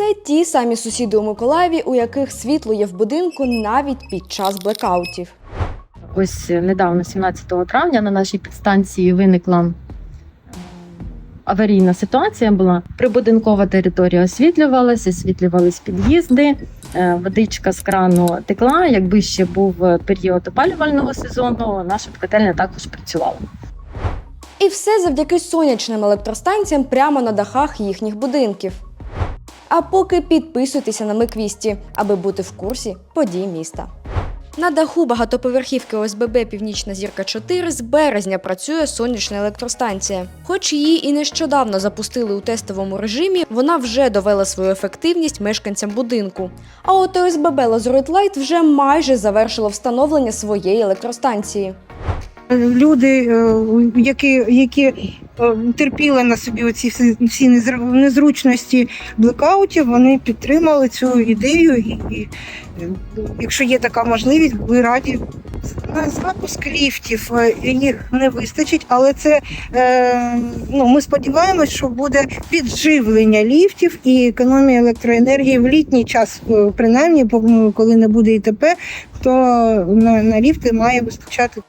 це ті самі сусіди у Миколаєві, у яких світло є в будинку навіть під час блекаутів. Ось е, недавно, 17 травня, на нашій підстанції виникла аварійна ситуація. Була прибудинкова територія освітлювалася, освітлювались під'їзди, е, водичка з крану текла. Якби ще був е, період опалювального сезону, наша котельня також працювала. І все завдяки сонячним електростанціям прямо на дахах їхніх будинків. А поки підписуйтеся на Миквісті, аби бути в курсі подій міста. На даху багатоповерхівки ОСББ Північна зірка 4 з березня працює сонячна електростанція. Хоч її і нещодавно запустили у тестовому режимі, вона вже довела свою ефективність мешканцям будинку. А от ОСББ Лазурит Лайт вже майже завершило встановлення своєї електростанції. Люди, е, які, які е, терпіли на собі оці всі, всі незр- незручності блекаутів, вони підтримали цю ідею, і, і якщо є така можливість, були раді. Запуск ліфтів е, їх не вистачить, але це ну, ми сподіваємось, що буде підживлення ліфтів і економія електроенергії в літній час, принаймні, коли не буде ІТП, то на, на ліфти має вистачати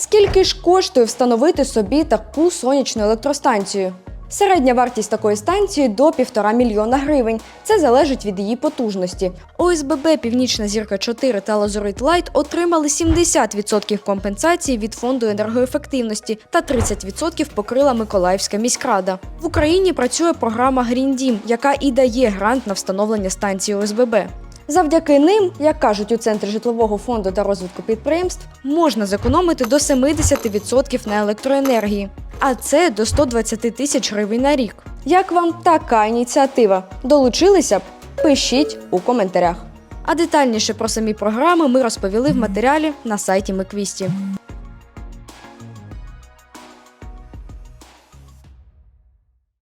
Скільки ж коштує встановити собі таку сонячну електростанцію? Середня вартість такої станції до 1,5 мільйона гривень. Це залежить від її потужності. ОСББ Північна зірка 4 та Лазурит Лайт отримали 70% компенсації від фонду енергоефективності та 30% покрила Миколаївська міськрада. В Україні працює програма Green Dім, яка і дає грант на встановлення станції ОСББ. Завдяки ним, як кажуть у центрі житлового фонду та розвитку підприємств, можна зекономити до 70% на електроенергії, а це до 120 тисяч гривень на рік. Як вам така ініціатива? Долучилися б? Пишіть у коментарях. А детальніше про самі програми ми розповіли в матеріалі на сайті Миквісті.